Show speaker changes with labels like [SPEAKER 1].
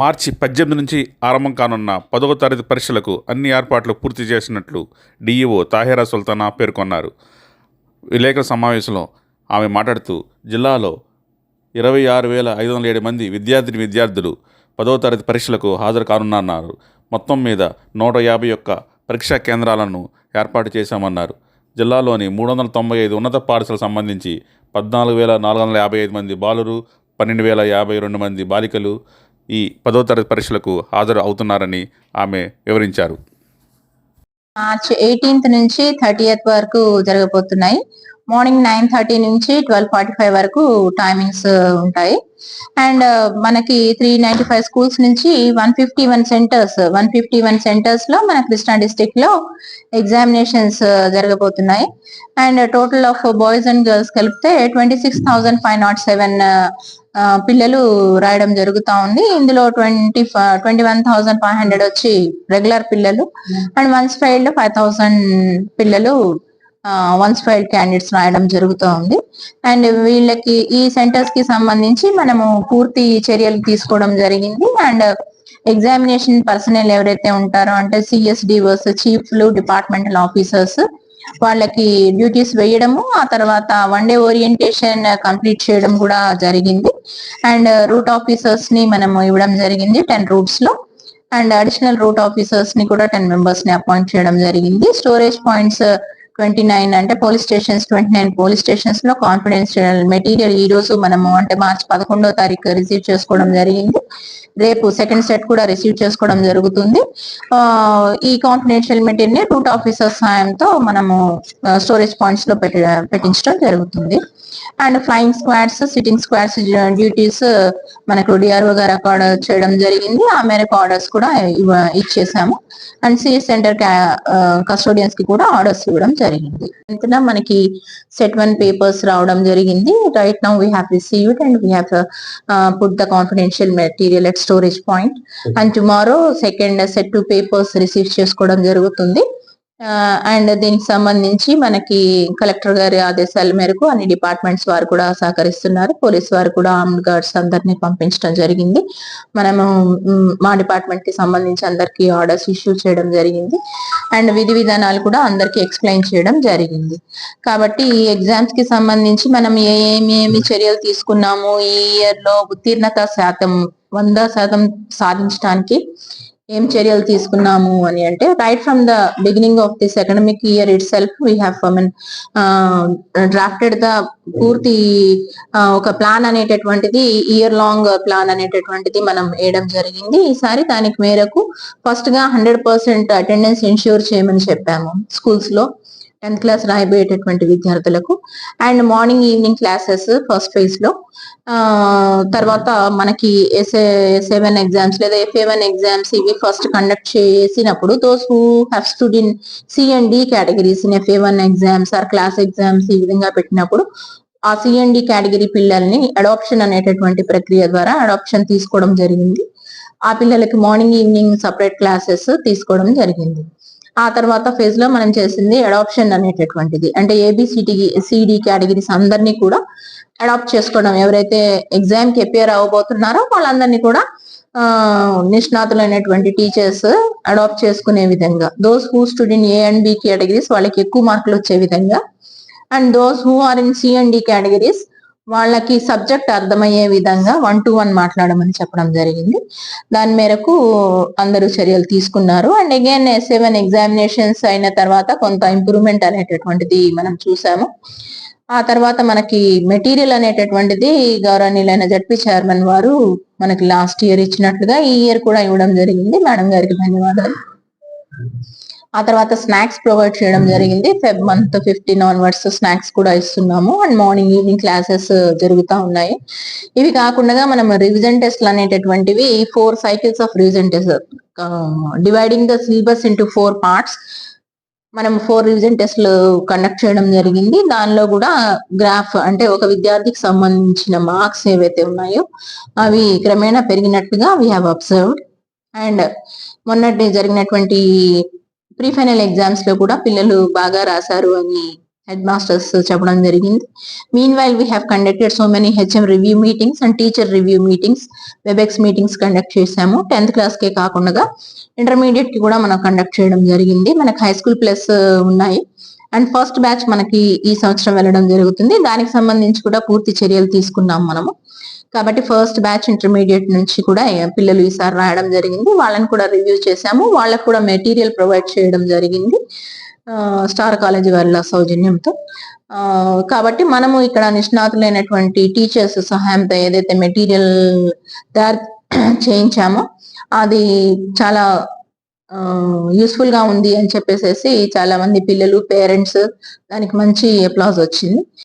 [SPEAKER 1] మార్చి పద్దెనిమిది నుంచి ఆరంభం కానున్న పదవ తరగతి పరీక్షలకు అన్ని ఏర్పాట్లు పూర్తి చేసినట్లు డీఈఓ తాహేరా సుల్తానా పేర్కొన్నారు. విలేకరుల సమావేశంలో ఆమె మాట్లాడుతూ జిల్లాలో ఇరవై ఆరు వేల ఐదు వందల ఏడు మంది విద్యార్థిని విద్యార్థులు పదవ తరగతి పరీక్షలకు హాజరు కానున్నారు మొత్తం మీద నూట యాభై ఒక్క పరీక్షా కేంద్రాలను ఏర్పాటు చేశామన్నారు. జిల్లాలోని మూడు వందల తొంభై ఐదు ఉన్నత పాఠశాలకు సంబంధించి పద్నాలుగు వేల నాలుగు వందల యాభై ఐదు మంది బాలురు పన్నెండు వేల యాభై రెండు మంది బాలికలు ఈ పదో తరగతి పరీక్షలకు హాజరు అవుతున్నారని ఆమె వివరించారు.
[SPEAKER 2] మార్చ్ ఎయిటీన్త్ నుంచి థర్టీయత్ వరకు జరగబోతున్నాయి. మార్నింగ్ నైన్ థర్టీ నుంచి ట్వెల్వ్ ఫార్టీ ఫైవ్ వరకు టైమింగ్స్ ఉంటాయి. అండ్ uh, మనకి త్రీ నైన్టీ ఫైవ్ స్కూల్స్ నుంచి one fifty one centres one fifty one సెంటర్స్లో మన కృష్ణా డిస్టిక్లో ఎగ్జామినేషన్స్ uh, జరగబోతున్నాయి. And total of boys and girls కలిపితే twenty six thousand five nought seven పిల్లలు రాయడం జరుగుతా ఉంది. ఇందులో twenty twenty one thousand five hundred వచ్చి రెగ్యులర్ పిల్లలు. And once failed five thousand పిల్లలు వన్స్ ఫైల్డ్ క్యాండిడేట్స్ రాయడం జరుగుతూ ఉంది. అండ్ వీళ్ళకి ఈ సెంటర్స్కి సంబంధించి మనము పూర్తి చర్యలు తీసుకోవడం జరిగింది. అండ్ ఎగ్జామినేషన్ పర్సనల్ ఎవరైతే ఉంటారో అంటే సిఎస్ చీఫ్లు డిపార్ట్మెంటల్ ఆఫీసర్స్ వాళ్ళకి డ్యూటీస్ వేయడము ఆ తర్వాత వన్ డే ఓరియంటేషన్ కంప్లీట్ చేయడం కూడా జరిగింది. అండ్ రూట్ ఆఫీసర్స్ని మనం ఇవ్వడం జరిగింది టెన్ రూట్స్లో. అండ్ అడిషనల్ రూట్ ఆఫీసర్స్ని కూడా టెన్ మెంబర్స్ని అపాయింట్ చేయడం జరిగింది. స్టోరేజ్ పాయింట్స్ ట్వంటీ నైన్ అంటే police stations twenty nine police స్టేషన్స్లో confidential material ఈ రోజు మనము అంటే మార్చి పదకొండో తారీఖు రిసీవ్ చేసుకోవడం జరిగింది. రేపు సెకండ్ సెట్ కూడా రిసీవ్ చేసుకోవడం జరుగుతుంది. ఈ కాన్ఫిడెన్షియల్ మెటీరియల్ రూట్ ఆఫీసర్ సాయంతో మనము స్టోరేజ్ పాయింట్స్లో పెట్టి పెట్టించడం జరుగుతుంది. And flying squads sitting squads duties మనకు డిఆర్ఓ గారు అకార్డ్ చేయడం జరిగింది. ఆ మేరకు ఆర్డర్స్ కూడా ఇచ్చేసాము. అండ్ సిఎస్ సెంటర్ కస్టోడియన్స్కి కూడా ఆర్డర్స్ ఇవ్వడం జరిగింది ఇంతలో మనకి సెట్ వన్ పేపర్స్ రావడం జరిగింది. Right now we have received and we have put the confidential material at storage point and tomorrow second set two papers receive చేసుకోవడం జరుగుతుంది. అండ్ దీనికి సంబంధించి మనకి కలెక్టర్ గారి ఆదేశాల మేరకు అన్ని డిపార్ట్మెంట్స్ వారు కూడా సహకరిస్తున్నారు. పోలీస్ వారు కూడా ఆర్మ్డ్ గార్డ్స్ అందరినీ పంపించడం జరిగింది. మనము మా డిపార్ట్మెంట్కి సంబంధించి అందరికీ ఆర్డర్స్ ఇష్యూ చేయడం జరిగింది. అండ్ విధి విధానాలు కూడా అందరికీ ఎక్స్ప్లెయిన్ చేయడం జరిగింది. కాబట్టి ఈ ఎగ్జామ్స్కి సంబంధించి మనం ఏమేమి చర్యలు తీసుకున్నాము? ఈ ఇయర్లో ఉత్తీర్ణత శాతం వంద శాతం సాధించడానికి ఏం చర్యలు తీసుకున్నాము అని అంటే right from the beginning of this academic year itself we have mean drafted the పూర్తి ఒక ప్లాన్ అనేటటువంటిది ఇయర్ లాంగ్ ప్లాన్ అనేటటువంటిది మనం వేయడం జరిగింది. ఈసారి దానికి మేరకు ఫస్ట్గా హండ్రెడ్ పర్సెంట్ అటెండెన్స్ ఇన్ష్యూర్ చేయమని చెప్పాము స్కూల్స్లో. టెన్త్ క్లాస్ రాయబోయేటటువంటి విద్యార్థులకు and morning evening classes first ఫేజ్లో. ఆ తర్వాత మనకి ఎస్ఏ సెవెన్ ఎగ్జామ్స్ లేదా ఎఫ్ఏ వన్ ఎగ్జామ్స్ ఇవి ఫస్ట్ కండక్ట్ చేసినప్పుడు those who have stood in C and D categories in FA one exams or class exams ఈ విధంగా పెట్టినప్పుడు ఆ సిఎండి కేటగిరీ పిల్లల్ని అడాప్షన్ అనేటటువంటి ప్రక్రియ ద్వారా అడాప్షన్ తీసుకోవడం జరిగింది. ఆ పిల్లలకి మార్నింగ్ ఈవినింగ్ సపరేట్ క్లాసెస్ తీసుకోవడం జరిగింది. ఆ తర్వాత ఫేజ్లో మనం చేసింది అడాప్షన్ అనేటటువంటిది. అంటే ఏబిసిడి సిడి కేటగిరీస్ అందరినీ కూడా అడాప్ట్ చేసుకోవడం. ఎవరైతే ఎగ్జామ్కి అపియర్ అవ్వబోతున్నారో వాళ్ళందరినీ కూడా నిష్ణాతులైనటువంటి టీచర్స్ అడాప్ట్ చేసుకునే విధంగా. Those who student A and B categories వాళ్ళకి ఎక్కువ మార్కులు వచ్చే విధంగా. And those who are in C and D categories వాళ్ళకి సబ్జెక్ట్ అర్థమయ్యే విధంగా వన్ టు వన్ మాట్లాడమని చెప్పడం జరిగింది. దాని మేరకు అందరూ చర్యలు తీసుకున్నారు. అండ్ అగైన్ సెవెన్ ఎగ్జామినేషన్స్ అయిన తర్వాత కొంత ఇంప్రూవ్మెంట్ అనేటటువంటిది మనం చూసాము. ఆ తర్వాత మనకి మెటీరియల్ అనేటటువంటిది గౌరవనీయులైన జడ్పీ చైర్మన్ వారు మనకి లాస్ట్ ఇయర్ ఇచ్చినట్లుగా ఈ ఇయర్ కూడా ఇవ్వడం జరిగింది. మేడం గారికి ధన్యవాదాలు. ఆ తర్వాత స్నాక్స్ ప్రొవైడ్ చేయడం జరిగింది. Feb month fifteen onwards snacks కూడా ఇస్తున్నాము. అండ్ మార్నింగ్ ఈవినింగ్ క్లాసెస్ జరుగుతూ ఉన్నాయి. ఇవి కాకుండా మనం రివిజన్ టెస్ట్లు అనేటటువంటివి four cycles of revision test dividing the syllabus into four parts మనం ఫోర్ రివిజన్ టెస్ట్లు కండక్ట్ చేయడం జరిగింది. దానిలో కూడా గ్రాఫ్ అంటే ఒక విద్యార్థికి సంబంధించిన మార్క్స్ ఏవైతే ఉన్నాయో అవి క్రమేణా పెరిగినట్టుగా వీ హ్యావ్ అబ్జర్వ్డ్ అండ్ మొన్నటి జరిగినటువంటి ప్రీ ఫైనల్ ఎగ్జామ్స్లో కూడా పిల్లలు బాగా రాశారు అని హెడ్ మాస్టర్స్ చెప్పడం జరిగింది. Meanwhile we have conducted so many HM review meetings and teacher review meetings Webex meetings conduct చేశాము. టెన్త్ క్లాస్ కే కాకుండా ఇంటర్మీడియట్కి కూడా మనం కండక్ట్ చేయడం జరిగింది. మనకి హై స్కూల్ ప్లస్ ఉన్నాయి. అండ్ ఫస్ట్ బ్యాచ్ మనకి ఈ సంవత్సరం వెళ్ళడం జరుగుతుంది. దానికి సంబంధించి కూడా పూర్తి చర్యలు తీసుకున్నాం మనము. కాబట్టి ఫస్ట్ బ్యాచ్ ఇంటర్మీడియట్ నుంచి కూడా పిల్లలు ఈసారి రాయడం జరిగింది. వాళ్ళని కూడా రివ్యూ చేశాము. వాళ్ళకు కూడా మెటీరియల్ ప్రొవైడ్ చేయడం జరిగింది. స్టార్ కాలేజీ వాళ్ళ సౌజన్యంతో. కాబట్టి మనము ఇక్కడ నిష్ణాతులైనటువంటి టీచర్స్ సహాయంతో ఏదైతే మెటీరియల్ తయారు చేయించామో అది చాలా యూస్ఫుల్గా ఉంది అని చెప్పేసి చాలా మంది పిల్లలు పేరెంట్స్ దానికి మంచి అప్లాజ్ వచ్చింది.